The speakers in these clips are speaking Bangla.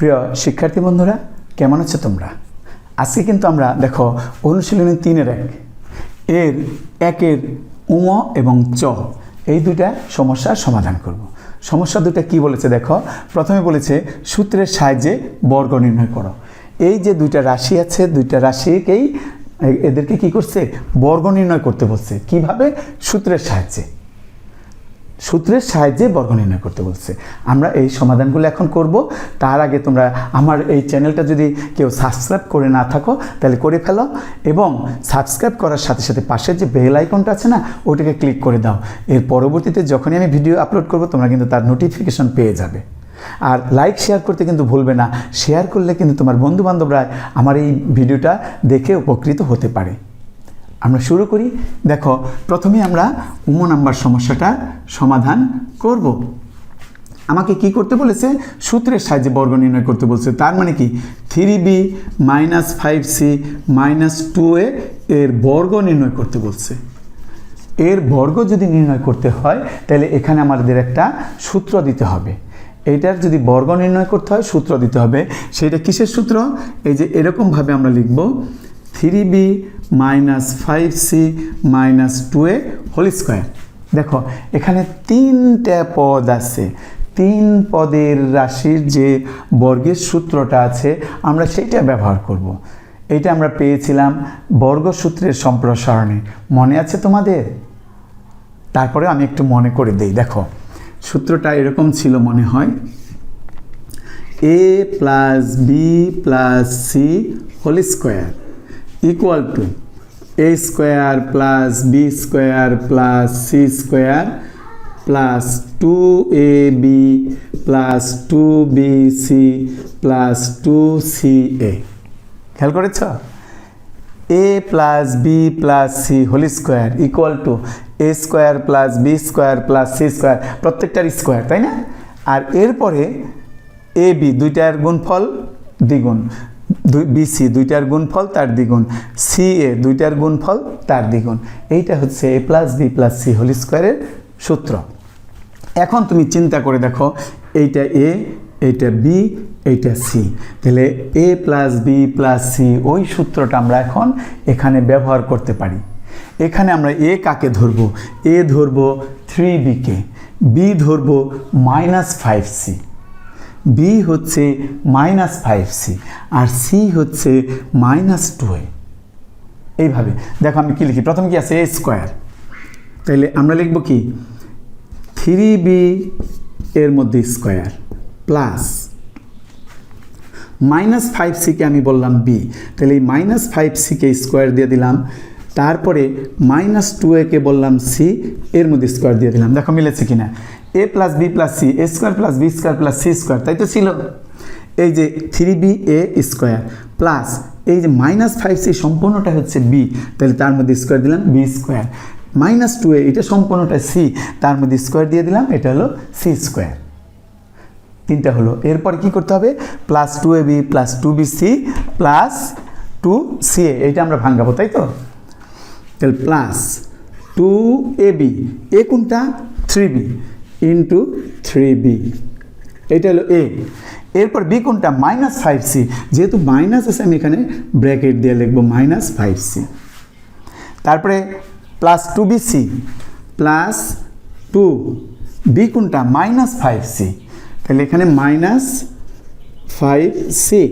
প্রিয় শিক্ষার্থী বন্ধুরা, কেমন আছো তোমরা? আজকে কিন্তু আমরা দেখো অনুশীলনী তিনের এক। এর একের উম এবং চ, এই দুইটা সমস্যার সমাধান করব। সমস্যা দুটা কি বলেছে দেখো? প্রথমে বলেছে সূত্রের সাহায্যে বর্গ নির্ণয় করো। এই যে দুইটা রাশি আছে, দুইটা রাশিকেই এদেরকে কি করছে? বর্গ নির্ণয় করতে বলছে। কীভাবে? সূত্রের সাহায্যে। সূত্রের সাহায্যে বর্গ নির্ণয় করতে বলছে। আমরা এই সমাধানগুলো এখন করব। তার আগে তোমরা আমার এই চ্যানেলটা যদি কেউ সাবস্ক্রাইব করে না থাকো, তাহলে করে ফেলো এবং সাবস্ক্রাইব করার সাথে সাথে পাশের যে বেল আইকনটা আছে না ওটাকে ক্লিক করে দাও। এর পরবর্তীতে যখনই আমি ভিডিও আপলোড করব, তোমরা কিন্তু তার নোটিফিকেশন পেয়ে যাবে। আর লাইক, শেয়ার করতে কিন্তু ভুলবে না। শেয়ার করলে কিন্তু তোমার বন্ধু বান্ধবরা আমার এই ভিডিওটা দেখে উপকৃত হতে পারে। আমরা শুরু করি। দেখো, প্রথমে আমরা উম নাম্বার সমস্যাটা সমাধান করব। আমাকে কি করতে বলেছে? সূত্রের সাহায্যে বর্গ নির্ণয় করতে বলছে। তার মানে কি? Three B minus five C minus two A এর বর্গ নির্ণয় করতে বলছে। এর বর্গ যদি নির্ণয় করতে হয়, তাহলে এখানে আমাদের একটা সূত্র দিতে হবে। এইটার যদি বর্গ নির্ণয় করতে হয়, সূত্র দিতে হবে। সেটা কিসের সূত্র? এই যে এরকমভাবে আমরা লিখব। Three B minus five C minus two A whole square. দেখো, এখানে তিনটা পদ আছে। তিন পদের রাশির যে বর্গের সূত্রটা আছে, আমরা সেইটা ব্যবহার করব। এটা আমরা পেয়েছিলাম বর্গসূত্রের সম্প্রসারণে। মনে আছে তোমাদের? তারপরে আমি একটু মনে করে দেই। দেখো, সূত্রটা এরকম ছিল মনে হয়। A plus B plus C whole square. Equal to A square plus B square plus C square plus two A B plus two B C plus two C A খেয়াল করেছ? A plus B plus C whole square equal to A square plus B square plus C square প্রত্যেকটার স্কোয়ার তাই না? আর এরপরে এ বি দুইটার গুণফল দ্বিগুণ। দুই বিসি দুইটার গুণফল তার দ্বিগুণ, সি এ দুইটার গুণফল তার দ্বিগুণ। এইটা হচ্ছে A plus B plus C whole স্কোয়ারের সূত্র। এখন তুমি চিন্তা করে দেখো, এইটা এ, এইটা বি, এইটা সি। তাহলে A plus B plus C, ওই সূত্রটা আমরা এখন এখানে ব্যবহার করতে পারি। এখানে আমরা এ কাকে ধরবো? এ ধরবো থ্রি বিকে বি ধরবো মাইনাস ফাইভ সি। বি হচ্ছে মাইনাস ফাইভ সি আর সি হচ্ছে মাইনাস টু এইভাবে। দেখো আমি কি লিখি? প্রথমে কি আছে? এ স্কোয়ার তাইলে আমরা লিখব কি? থ্রি বি এর মধ্যে স্কোয়ার প্লাস মাইনাস ফাইভ সিকে আমি বললাম বি তাহলে এই মাইনাস ফাইভ সিকে স্কোয়ার দিয়ে দিলাম। তারপরে মাইনাস টু একে বললাম সি এর মধ্যে স্কোয়ার দিয়ে দিলাম। দেখো মিলেছে কিনা? A plus B plus C A square plus B square plus C square তাই তো ছিল? এই যে three B A square plus এই যে মাইনাস ফাইভ সি সম্পূর্ণটা হচ্ছে বি তাহলে তার মধ্যে স্কোয়ার দিলাম B square minus two A এটা সম্পূর্ণটা সি তার মধ্যে স্কোয়ার দিয়ে দিলাম, এটা হলো সি স্কোয়ার তিনটা হলো। এরপর কি করতে হবে? Plus two A B plus two B C plus two C A এইটা আমরা ভাঙাবো, তাই তো? তাহলে plus two A B A কোনটা? Three B into three B এইটা হলো এ এরপর বি কোনটা? মাইনাস ফাইভ সি যেহেতু মাইনাস আছে, আমি এখানে ব্র্যাকেট দিয়ে লিখব মাইনাস ফাইভ সি তারপরে plus two B C plus two B কোনটা? মাইনাস ফাইভ সি তাহলে এখানে মাইনাস ফাইভ সি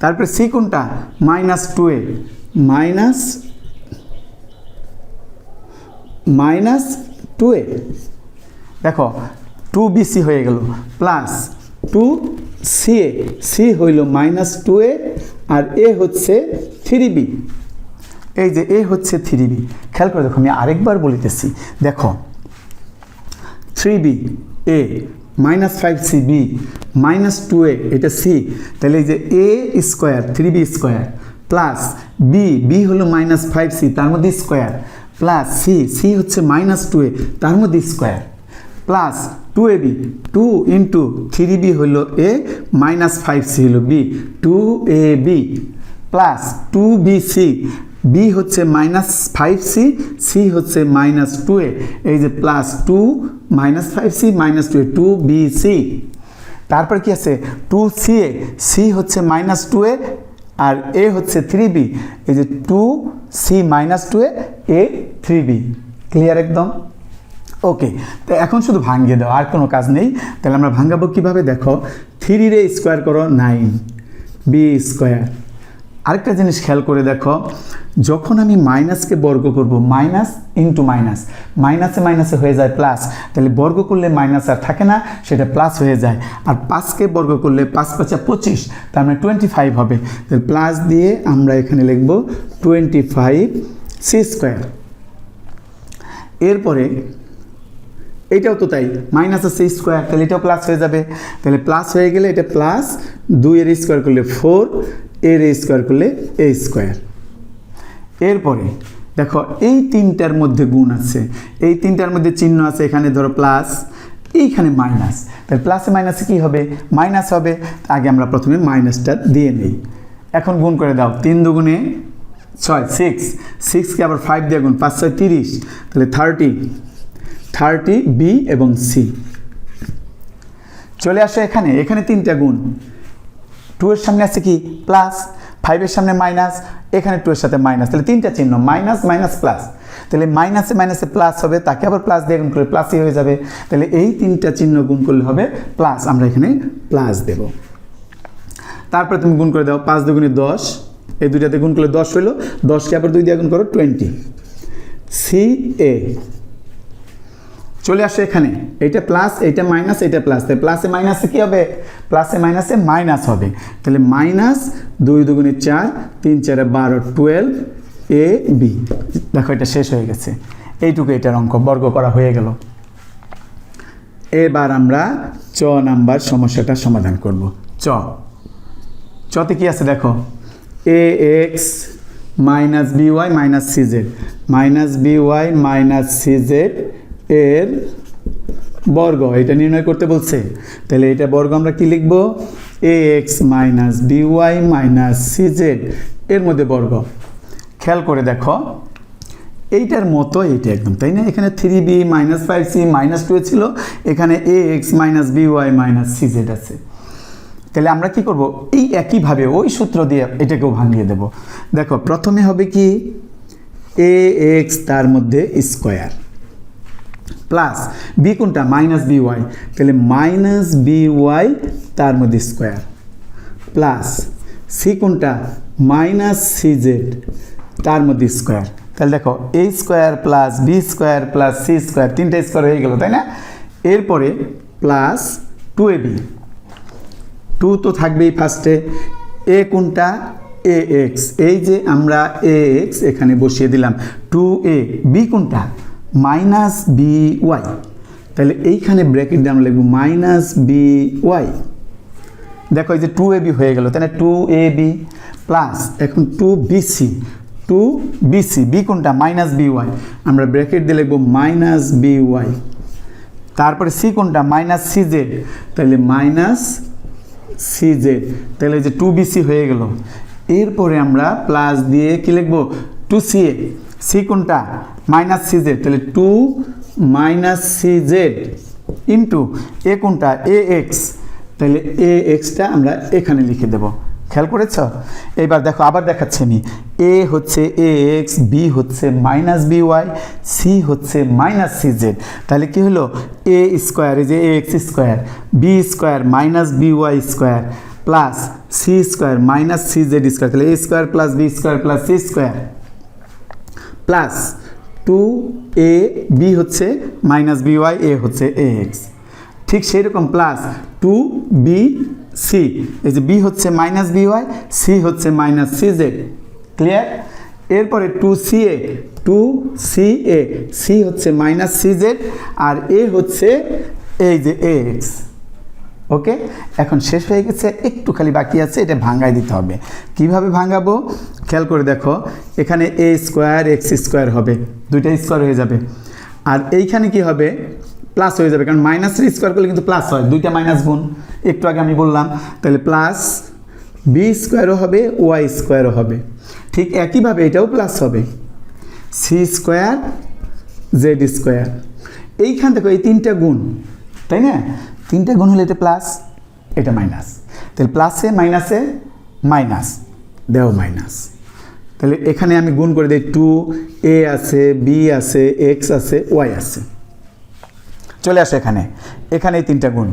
তারপরে সি কোনটা? Minus two A minus minus two A দেখো টু বি সি হয়ে গেল plus two C A C হইল মাইনাস টু এ আর এ হচ্ছে থ্রি বি এই যে এ হচ্ছে থ্রি বি খেয়াল করে দেখো, আমি আরেকবার বলিতেছি, দেখো three B A minus five C B minus two A এটা সি তাহলে এই যে A square three B square plus B B হলো মাইনাস ফাইভ সি তার মধ্যে স্কোয়ার প্লাস সি সি হচ্ছে মাইনাস টু এ তার মধ্যে square plus two A B two into three B হলো এ মাইনাস ফাইভ সি হলো B two A B plus two B C B হচ্ছে মাইনাস ফাইভ সি সি হচ্ছে মাইনাস টু এ এই যে plus two minus five C minus two A two B C তারপর কি আছে? টু সি এ সি হচ্ছে মাইনাস টু এ আর এ হচ্ছে থ্রি বি এই যে two C minus two A three B clear একদম? ওকে তো এখন শুধু ভাঙিয়ে দাও, আর কোনো কাজ নেই। তাহলে আমরা ভাঙাবো কীভাবে? দেখো থ্রি রে স্কোয়ার করো নাইন বি স্কোয়ার আরেকটা জিনিস খেয়াল করে দেখো, যখন আমি মাইনাসকে বর্গ করব মাইনাস ইন্টু মাইনাস মাইনাসে মাইনাসে হয়ে যায় প্লাস তাহলে বর্গ করলে মাইনাস আর থাকে না, সেটা প্লাস হয়ে যায়। আর পাঁচকে বর্গ করলে পাঁচ পাঁচা পঁচিশ, তার মানে টোয়েন্টি ফাইভ হবে। তাহলে প্লাস দিয়ে আমরা এখানে লিখব টোয়েন্টি ফাইভ সি স্কোয়ার এরপরে এইটাও তো তাই। মাইনাস আছে স্কোয়ার তাহলে এটাও প্লাস হয়ে যাবে। তাহলে প্লাস হয়ে গেলে এটা প্লাস দুই এর স্কোয়ার করলে ফোর এর স্কোয়ার করলে এ স্কোয়ার এরপরে, দেখো, এই তিনটার মধ্যে গুণ আছে। এই তিনটার মধ্যে চিহ্ন আছে, এখানে ধরো প্লাস এইখানে মাইনাস তাহলে প্লাসে মাইনাসে কী হবে? মাইনাস হবে। আগে আমরা প্রথমে মাইনাসটা দিয়ে নিই। এখন গুণ করে দাও, তিন দুগুণে ছয় সিক্স সিক্সকে আবার ফাইভ দিয়ে গুণ, পাঁচ, ছয়, তিরিশ। তাহলে থার্টি থার্টি, বি এবং সি। চলে আসো এখানে এখানে তিনটা গুণ। টু এর সামনে আছে কি? প্লাস। ফাইভের সামনে মাইনাস। এখানে টু এর সাথে মাইনাস। তাহলে তিনটা চিহ্ন, মাইনাস মাইনাস, প্লাস। তাহলে মাইনাসে মাইনাসে প্লাস হবে, তাকে আবার প্লাস দিয়ে গুণ করলে প্লাসই হয়ে যাবে। তাহলে এই তিনটা চিহ্ন গুণ করলে হবে প্লাস। আমরা এখানে প্লাস দেব। তারপরে তুমি গুণ করে দাও, পাঁচ দুগুণে দশ। এই দুইটাতে গুণ করলে দশ হইল। দশকে আবার দুই দিয়ে গুণ করো, টোয়েন্টি। সি, এ। চলে আসে এখানে। এটা প্লাস এইটা মাইনাস এটা প্লাস তাহলে প্লাসে মাইনাসে কী হবে? প্লাসে মাইনাসে মাইনাস হবে। তাহলে মাইনাস দুই দুগুণে চার, তিন চারে বারো টুয়েলভ এ বি দেখো এটা শেষ হয়ে গেছে। এইটুকু এটার অঙ্ক বর্গ করা হয়ে গেল। এবার আমরা চ নাম্বার সমস্যাটা সমাধান করব। চ। চতে কি আছে দেখো? A X minus B Y minus C Z minus B Y minus C Z এর বর্গ, এটা নির্ণয় করতে বলছে। তাহলে এটা বর্গ আমরা কি লিখব? A X minus B Y minus C Z এর মধ্যে বর্গ। খেয়াল করে দেখো, এইটার মতো এইটা একদম, তাই না? এখানে three B minus five C minus two ছিল, এখানে A X minus B Y minus C Z আছে। তাহলে আমরা কি করব? এই একইভাবে ওই সূত্র দিয়ে এটাকেও ভাঙিয়ে দেব। দেখো, প্রথমে হবে কি? এ এক্স তার মধ্যে স্কোয়ার প্লাস বি কোনটা? মাইনাস বি ওয়াই তাহলে মাইনাস বি ওয়াই তার মধ্যে স্কোয়ার প্লাস সি কোনটা? মাইনাস সি জেড তার মধ্যে স্কোয়ার তাহলে দেখো A square plus B square plus C square তিনটা স্কোয়ার হয়ে গেল, তাই না? এরপরে plus two A B two তো থাকবেই ফার্স্টে এ। কোনটা? এ এক্স এই যে আমরা এ এক্স এখানে বসিয়ে দিলাম টু এ বি কোনটা? মাইনাস বি ওয়াই তাহলে এইখানে ব্র্যাকেট দিয়ে আমরা লিখব মাইনাস বি ওয়াই দেখো এই যে টু এ বি হয়ে গেল, তাহলে টু এ বি প্লাস এখন two BC two BC B কোনটা? মাইনাস বি ওয়াই আমরা ব্র্যাকেট দিয়ে লিখব মাইনাস বি ওয়াই তারপরে সি কোনটা? মাইনাস সি জেড তাহলে মাইনাস সি জেড তাহলে যে টু বিসি হয়ে গেল। এরপরে আমরা প্লাস দিয়ে কি লিখব? টু সি এ সি কোনটা? মাইনাস সি জেড, তাহলে two minus C Z into A কোনটা? A X. তাহলে এ এক্সটা আমরা এখানে লিখে দেব। খেয়াল করেছ? এইবার দেখো, আবার দেখাচ্ছি আমি। এ হচ্ছে এ এক্স, বি হচ্ছে মাইনাস বি ওয়াই, সি হচ্ছে মাইনাস সি জেড। তাহলে কি হলো? এ স্কোয়ার, এই যে A X square, B square minus B Y square plus C square minus C Z square. তাহলে A square plus B square plus C square plus two A B হচ্ছে মাইনাস বি ওয়াই, এ হচ্ছে এ এক্স। ঠিক সেই রকম প্লাস টু বি সি। এই যে বি হচ্ছে মাইনাস বি ওয়াই, সি হচ্ছে মাইনাস সি জেড। ক্লিয়ার? এরপরে two C A, two C A, C হচ্ছে মাইনাস সি জেড আর এ হচ্ছে এই যে এ এক্স। ওকে? এখন শেষ হয়ে গেছে, একটু খালি বাকি আছে, এটা ভাঙ্গাই দিতে হবে। কীভাবে ভাঙাবো খেয়াল করে দেখো, এখানে এ স্কোয়ার এক্স স্কোয়ার হবে। দুইটা স্কোয়ার হয়ে যাবে। আর এইখানে কি হবে? প্লাস হয়ে যাবে, কারণ মাইনাসের স্কোয়ার করলে কিন্তু প্লাস হয়। দুইটা মাইনাস গুণ। একটু আগে আমি বললাম, তাহলে প্লাস বি স্কোয়ারও হবে ওয়াই স্কোয়ারও হবে। ঠিক একইভাবে এটাও প্লাস হবে। সি স্কোয়ার জেড স্কোয়ার এইখান থেকে এই তিনটা গুণ, তাই না? তিনটা গুণ হলে এটা প্লাস এটা মাইনাস তাহলে প্লাসে মাইনাসে মাইনাস দেও মাইনাস তাহলে এখানে আমি গুণ করে দিই টু এ আছে বি আছে এক্স আছে ওয়াই আছে। চলে আসো এখানে। এখানে তিনটা গুণ।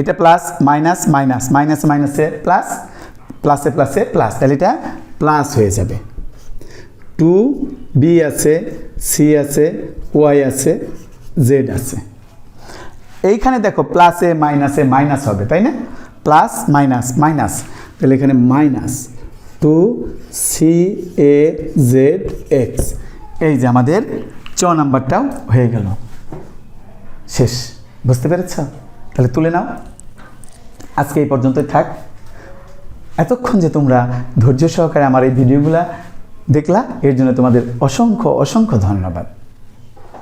এটা প্লাস মাইনাস মাইনাস মাইনাস মাইনাসে প্লাস প্লাসে প্লাসে প্লাস তাহলে এটা প্লাস হয়ে যাবে। টু বি আছে সি আছে ওয়াই আছে জেড আছে। এইখানে দেখো প্লাসে মাইনাসে মাইনাস হবে, তাই না? প্লাস মাইনাস মাইনাস তাহলে এখানে minus two C, A, Z, X. এই যে আমাদের চ নাম্বারটাও হয়ে গেল। শেষ। বুঝতে পেরেছ? তাহলে তুলে নাও। আজকে এই পর্যন্তই থাক। এতক্ষণ যে তোমরা ধৈর্য সহকারে আমার এই ভিডিওগুলা দেখলা, এর জন্য তোমাদের অসংখ্য অসংখ্য ধন্যবাদ।